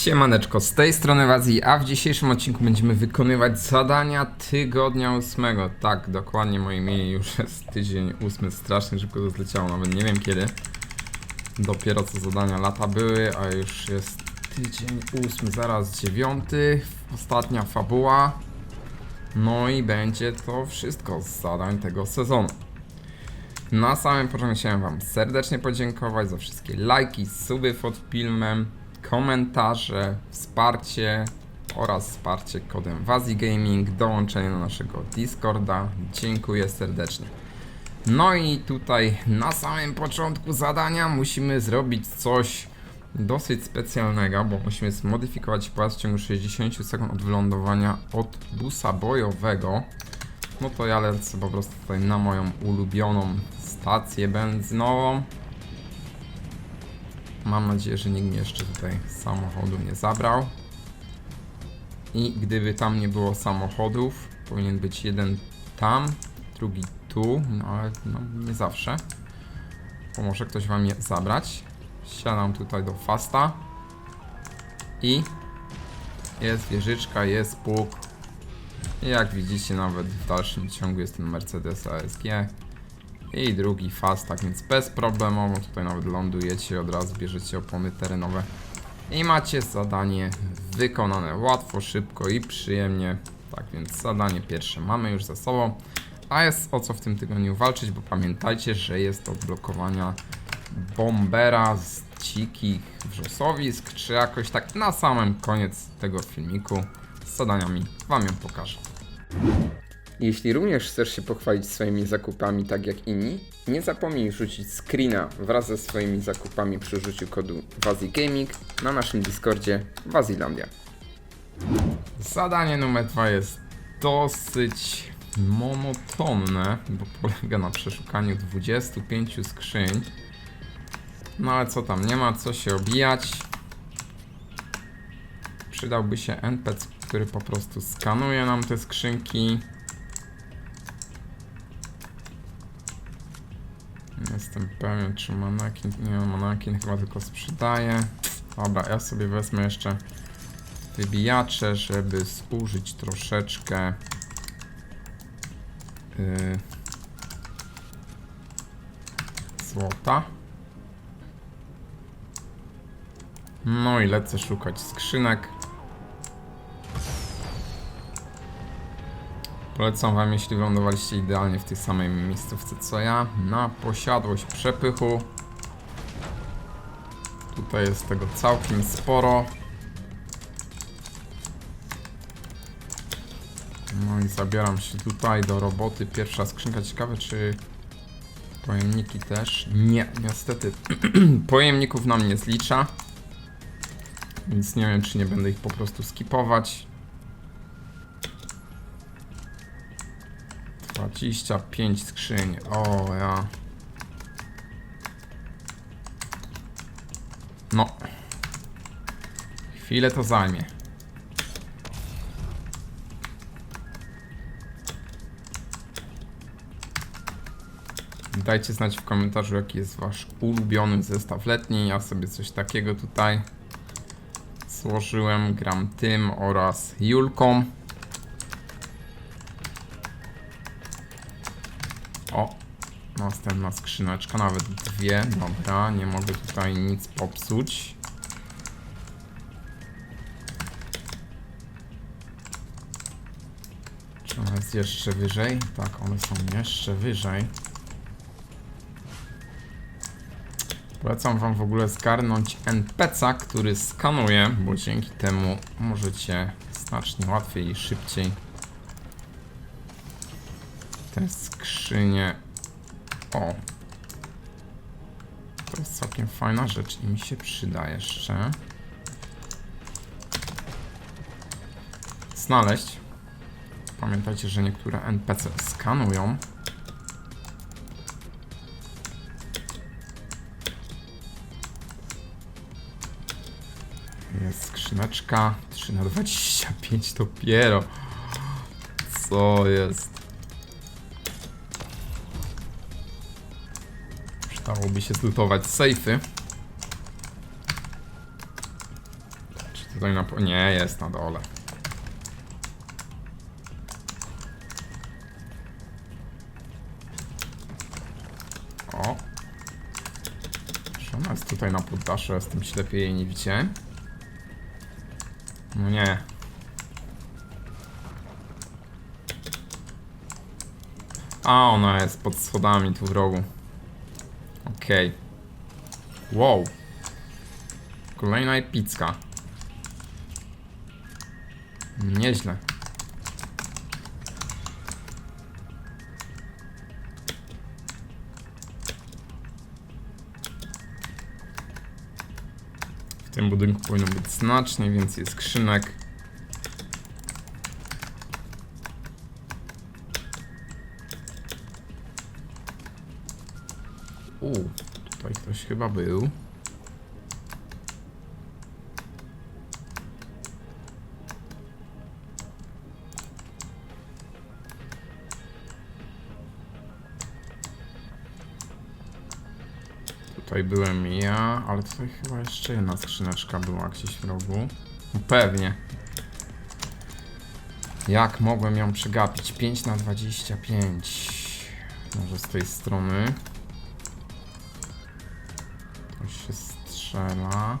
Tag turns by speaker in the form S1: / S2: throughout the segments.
S1: Siemaneczko, z tej strony Wazji, a w dzisiejszym odcinku będziemy wykonywać zadania tygodnia ósmego. Tak, dokładnie moje imię już jest tydzień ósmy, strasznie szybko to zleciało, nawet nie wiem kiedy. Dopiero co zadania lata były, a już jest tydzień ósmy, zaraz dziewiąty, ostatnia fabuła. No i będzie to wszystko z zadań tego sezonu. Na samym początku chciałem Wam serdecznie podziękować za wszystkie lajki, suby pod filmem, komentarze, wsparcie oraz wsparcie kodem Wazi Gaming, dołączenie do naszego Discorda. Dziękuję serdecznie. No i tutaj na samym początku zadania musimy zrobić coś dosyć specjalnego, bo musimy zmodyfikować pojazd w ciągu 60 sekund od wylądowania od busa bojowego. No to ja lecę po prostu tutaj na moją ulubioną stację benzynową. Mam nadzieję, że nikt mnie jeszcze tutaj samochodu nie zabrał. I gdyby tam nie było samochodów, powinien być jeden tam, drugi tu, no ale no, nie zawsze. Bo może ktoś wam je zabrać. Siadam tutaj do Fasta. I jest wieżyczka, jest pług. I jak widzicie, nawet w dalszym ciągu jest ten Mercedes ASG. I drugi fast, tak więc bezproblemowo tutaj nawet lądujecie, od razu bierzecie opony terenowe. I macie zadanie wykonane łatwo, szybko i przyjemnie. Tak więc zadanie pierwsze mamy już za sobą. A jest o co w tym tygodniu walczyć, bo pamiętajcie, że jest do odblokowania bombera z dzikich wrzosowisk, czy jakoś tak na samym koniec tego filmiku z zadaniami wam ją pokażę. Jeśli również chcesz się pochwalić swoimi zakupami tak jak inni, nie zapomnij rzucić screena wraz ze swoimi zakupami przy użyciu kodu WaziGaming na naszym Discordzie Wazilandia. Zadanie numer dwa jest dosyć monotonne, bo polega na przeszukaniu 25 skrzyń. No ale co tam, nie ma co się obijać. Przydałby się NPC, który po prostu skanuje nam te skrzynki. Nie jestem pewien, czy manekin. Nie, manekin chyba tylko sprzedaje. Dobra, ja sobie wezmę jeszcze wybijacze, żeby zużyć troszeczkę. Yy, złota. No i lecę szukać skrzynek. Polecam Wam, jeśli wylądowaliście idealnie w tej samej miejscówce co ja, na posiadłość przepychu. Tutaj jest tego całkiem sporo. No i zabieram się tutaj do roboty. Pierwsza skrzynka, ciekawe czy pojemniki też? Nie, niestety pojemników nam nie zlicza. Więc nie wiem, czy nie będę ich po prostu skipować. 25 skrzyń. O, ja. No. Chwilę to zajmie. Dajcie znać w komentarzu, jaki jest wasz ulubiony zestaw letni. Ja sobie coś takiego tutaj złożyłem. Gram tym oraz Julką. Następna skrzyneczka, nawet dwie. Dobra, nie mogę tutaj nic popsuć. Czy ona jest jeszcze wyżej? Tak, one są jeszcze wyżej. Polecam wam w ogóle zgarnąć NPC'a, który skanuje, bo dzięki temu możecie znacznie łatwiej i szybciej te skrzynie. O. To jest całkiem fajna rzecz i mi się przyda jeszcze. Znaleźć. Pamiętajcie, że niektóre NPC skanują. Jest skrzyneczka. 3 na 25 dopiero. Co jest? Przydałoby się zlutować sejfy. Czy tutaj na... Nie, jest na dole. O. Czy ona jest tutaj na poddaszu? Jestem ślepy jej nie widziałem. No nie. A, ona jest pod schodami tu w rogu. Okej. Wow. Kolejna epicka. Nieźle. W tym budynku powinno być znacznie więcej skrzynek. U, tutaj ktoś chyba był. Tutaj byłem ja, ale tutaj chyba jeszcze jedna skrzyneczka była gdzieś w rogu. No Pewnie. Jak mogłem ją przegapić? 5 na 25. Może z tej strony. Strzela.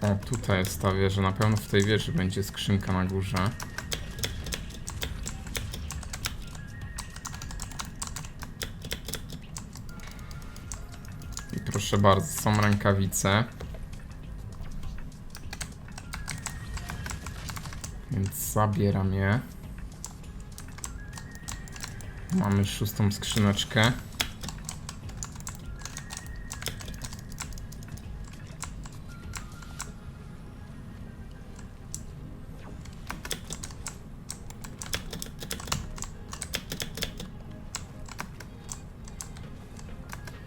S1: O, tutaj jest ta wieża. Na pewno w tej wieży będzie skrzynka na górze. I proszę bardzo, są rękawice. Więc zabieram je. Mamy szóstą skrzyneczkę.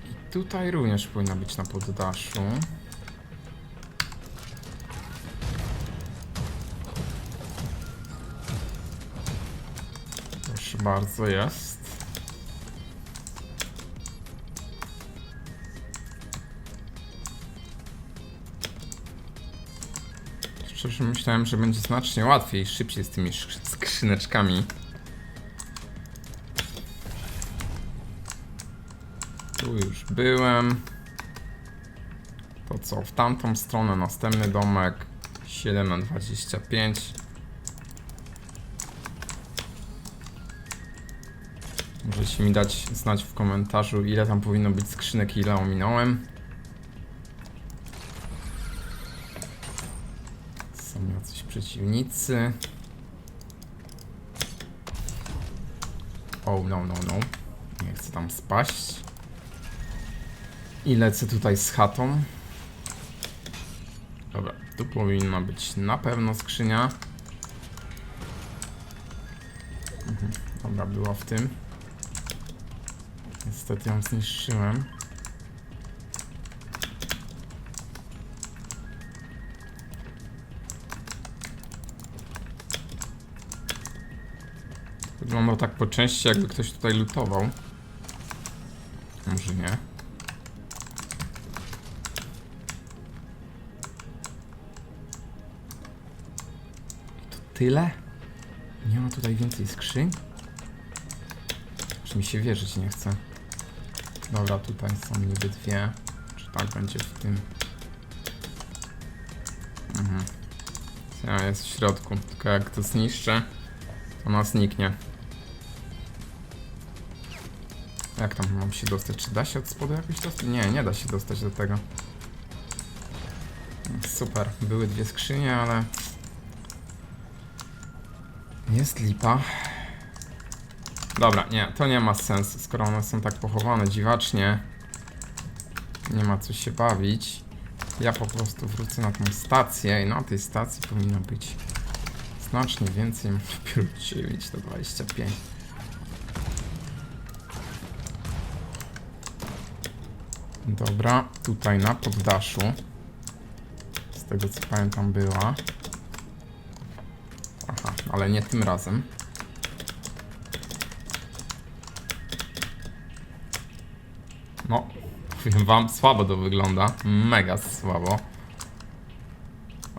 S1: I tutaj również powinna być na poddaszu. Bardzo, jest. Szczerze myślałem, że będzie znacznie łatwiej szybciej z tymi sk- skrzyneczkami. Tu już byłem. To co, w tamtą stronę następny domek 7 na 25 Możecie mi dać znać w komentarzu ile tam powinno być skrzynek i ile ominąłem Są jacyś przeciwnicy Oh no no no Nie chcę tam spaść I lecę tutaj z chatą. Dobra, tu powinna być na pewno skrzynia. Mhm, Dobra, była w tym. Niestety ją zniszczyłem. Wygląda tak po części, jakby ktoś tutaj lutował. Może nie. Tyle? Nie ma tutaj więcej skrzyń? Czy mi się wierzyć nie chce? Dobra, tutaj są niby dwie. Czy tak będzie w tym? Mhm. Ja jest w środku, tylko jak to zniszczę, to ona zniknie. Jak tam mam się dostać? Czy da się od spodu jakoś dostać? Nie, nie da się dostać do tego. Super, były dwie skrzynie, ale jest lipa. Dobra, nie, to nie ma sensu, skoro one są tak pochowane dziwacznie. Nie ma co się bawić. Ja po prostu wrócę na tą stację i na tej stacji powinno być znacznie więcej. Dopiero 9 do 25. Dobra, tutaj na poddaszu. Z tego co pamiętam była. Ale nie tym razem. No, powiem wam, słabo to wygląda. Mega słabo.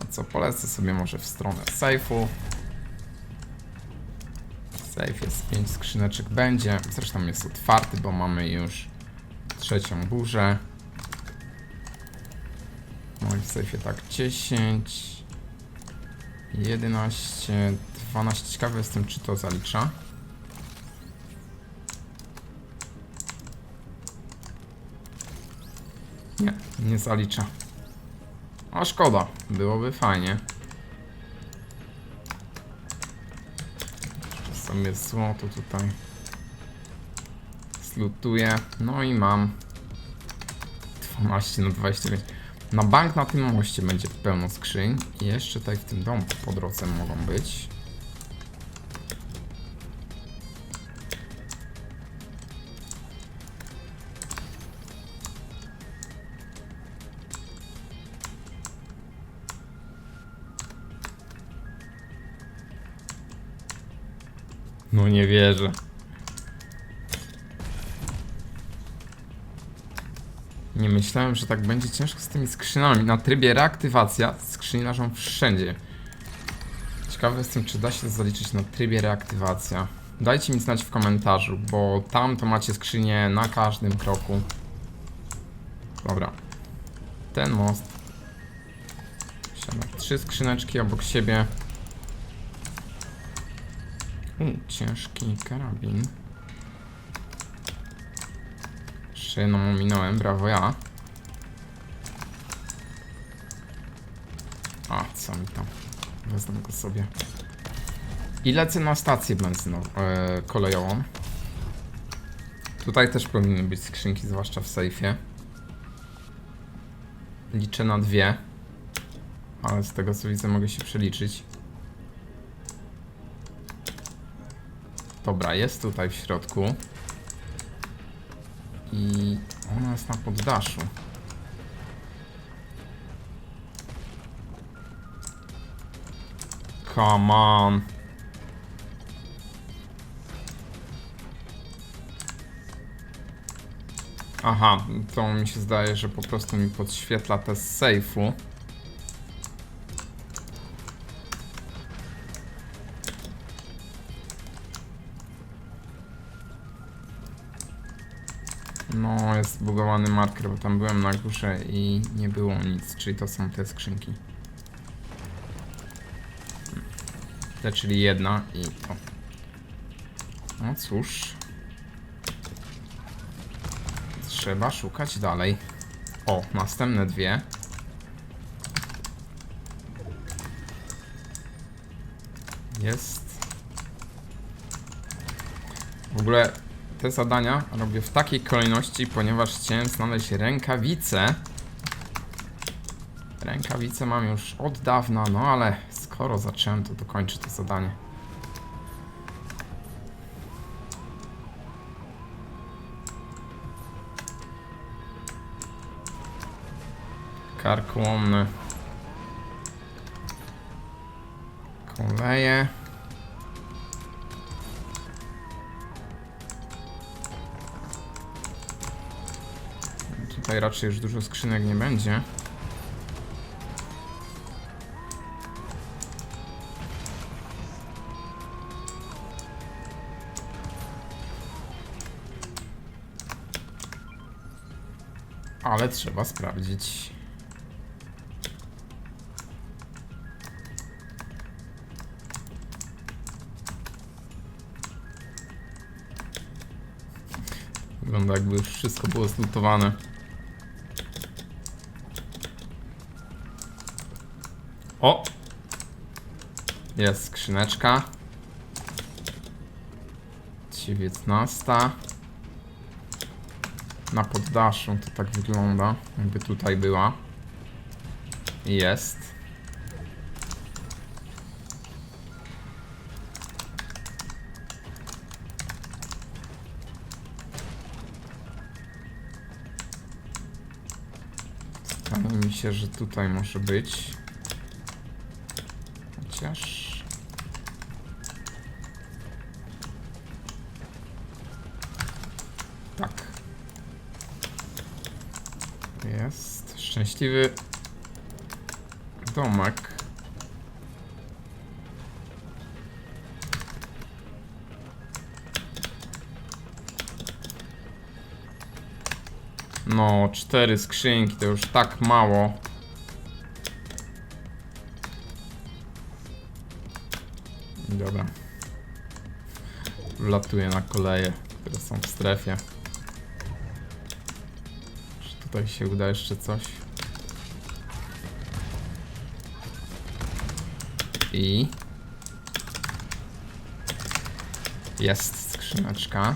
S1: A co, polecę sobie może w stronę sejfu. Safe jest 5 skrzyneczek będzie. Zresztą jest otwarty, bo mamy już trzecią burzę. No i w sejfie tak 10, 11, 12. Ciekawy jestem, czy to zalicza. Nie, zalicza. A szkoda, byłoby fajnie. Sobie złoto tutaj slutuję. No i mam 12 na 25. Na bank na tym moście będzie pełno skrzyń. I jeszcze tutaj w tym domku po drodze mogą być. No nie wierzę. Nie myślałem, że tak będzie ciężko z tymi skrzynami. Na trybie reaktywacja skrzyni leżą wszędzie. Ciekawy jestem, czy da się to zaliczyć na trybie reaktywacja. Dajcie mi znać w komentarzu, bo tam to macie skrzynię na każdym kroku. Dobra. Ten most. Trzy skrzyneczki obok siebie. U, ciężki karabin. Jeszcze jedną ominąłem, brawo ja. A, co mi tam? Wezmę go sobie. I lecę na stację benzynową, e, kolejową. Tutaj też powinny być skrzynki, zwłaszcza w sejfie. Liczę na dwie. Ale z tego co widzę mogę się przeliczyć. Dobra, jest tutaj w środku. I ona jest na poddaszu. Come on. Aha, to mi się zdaje, że po prostu mi podświetla te z sejfu. Jest zbugowany marker, bo tam byłem na górze i nie było nic, czyli to są te skrzynki. Te, czyli jedna i o. No cóż. Trzeba szukać dalej. O, następne dwie. Jest. W ogóle te zadania robię w takiej kolejności, ponieważ chciałem znaleźć rękawice. Rękawice mam już od dawna, no ale skoro zacząłem, to dokończę to zadanie. Karkołomne. Koleje. Tutaj raczej już dużo skrzynek nie będzie. Ale trzeba sprawdzić. Wygląda jakby wszystko było zlutowane. O! Jest skrzyneczka. 19. Na poddaszu to tak wygląda, jakby tutaj była. Jest. Wydaje mi się, że tutaj może być. Tak. Jest. Szczęśliwy domek. No, cztery skrzynki to już tak mało. Wlatuję na koleje, które są w strefie. Czy tutaj się uda jeszcze coś? I... Jest skrzyneczka.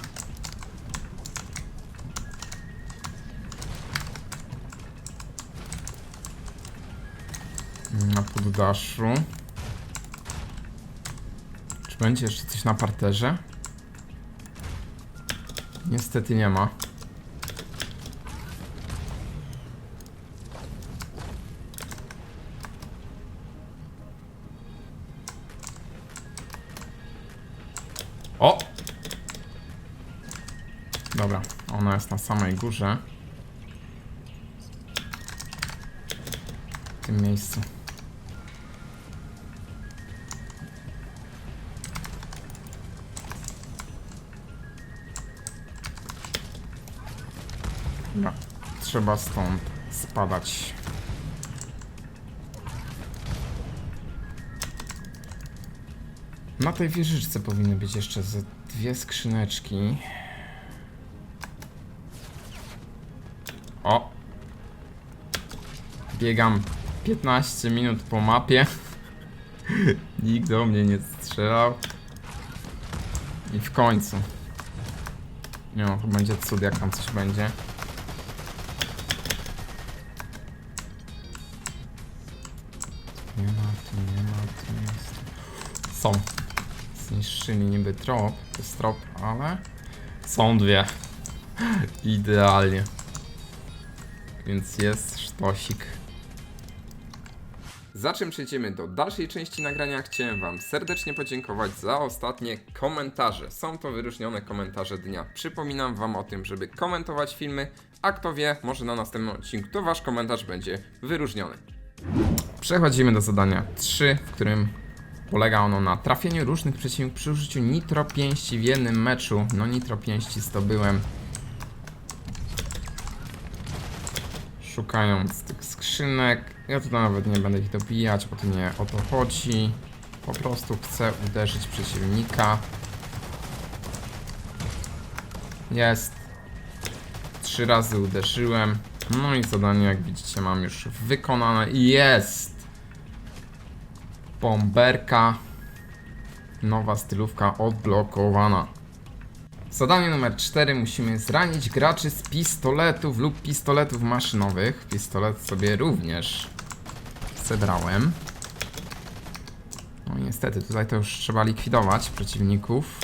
S1: Na poddaszu. Czy będzie jeszcze coś na parterze? Niestety nie ma. O! Dobra, ona jest na samej górze. W tym miejscu. Dobra, trzeba stąd spadać. Na tej wieżyczce powinny być jeszcze ze dwie skrzyneczki. O! Biegam 15 minut po mapie. Nikt do mnie nie strzelał. I w końcu. Nie no, to będzie cud, jak tam coś będzie. Zniszczyli niby trop, to jest trop, ale są dwie. Idealnie. Więc jest sztosik. Za czym przejdziemy do dalszej części nagrania, chciałem Wam serdecznie podziękować za ostatnie komentarze. Są to wyróżnione komentarze dnia. Przypominam Wam o tym, żeby komentować filmy, a kto wie, może na następnym odcinku to Wasz komentarz będzie wyróżniony. Przechodzimy do zadania 3, w którym polega ono na trafieniu różnych przeciwników przy użyciu nitro pięści w jednym meczu. No nitro pięści zdobyłem szukając tych skrzynek. Ja tutaj nawet nie będę ich dobijać, bo to nie o to chodzi. Po prostu chcę uderzyć przeciwnika. Jest. Trzy razy uderzyłem. No i zadanie, jak widzicie, mam już wykonane. Jest! Bomberka. Nowa stylówka odblokowana. Zadanie numer 4 musimy zranić graczy z pistoletów lub pistoletów maszynowych. Pistolet sobie również zebrałem. No niestety, tutaj to już trzeba likwidować przeciwników.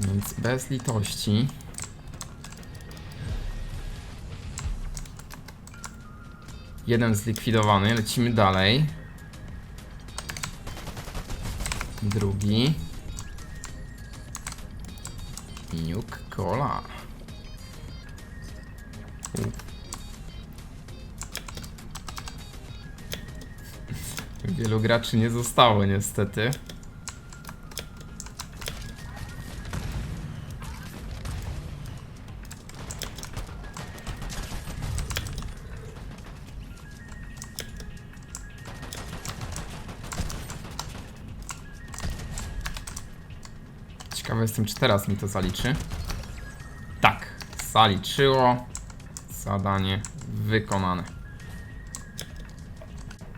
S1: Więc bez litości. Jeden zlikwidowany, lecimy dalej. Drugi. Nuke Cola. Wielu graczy nie zostało niestety. Ciekawy jestem, czy teraz mi to zaliczy. Tak, zaliczyło. Zadanie wykonane.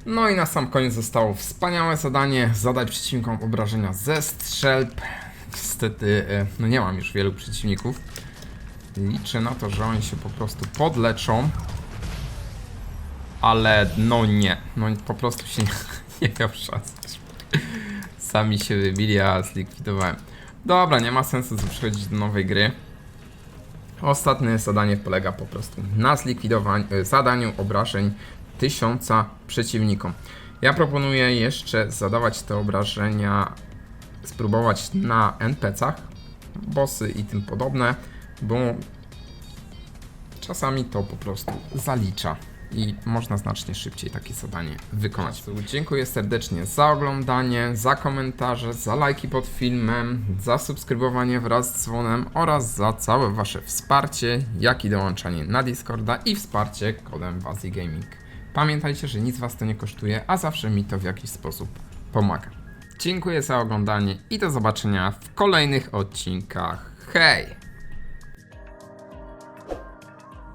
S1: No i na sam koniec zostało wspaniałe zadanie. Zadać przeciwnikom obrażenia ze strzelb. Niestety, e, no nie mam już wielu przeciwników. Liczę na to, że oni się po prostu podleczą. Ale no nie. No po prostu się nie miał szans. Sami się wybili, a zlikwidowałem. Dobra, nie ma sensu przechodzić do nowej gry. Ostatnie zadanie polega po prostu na zlikwidowaniu, e, zadaniu obrażeń tysiąca przeciwnikom. Ja proponuję jeszcze zadawać te obrażenia, spróbować na NPC-ach, bossy i tym podobne, bo czasami to po prostu zalicza i można znacznie szybciej takie zadanie wykonać. Dziękuję serdecznie za oglądanie, za komentarze, za lajki pod filmem, za subskrybowanie wraz z dzwonem oraz za całe Wasze wsparcie, jak i dołączanie na Discorda i wsparcie kodem Wazi Gaming. Pamiętajcie, że nic Was to nie kosztuje, a zawsze mi to w jakiś sposób pomaga. Dziękuję za oglądanie i do zobaczenia w kolejnych odcinkach. Hej!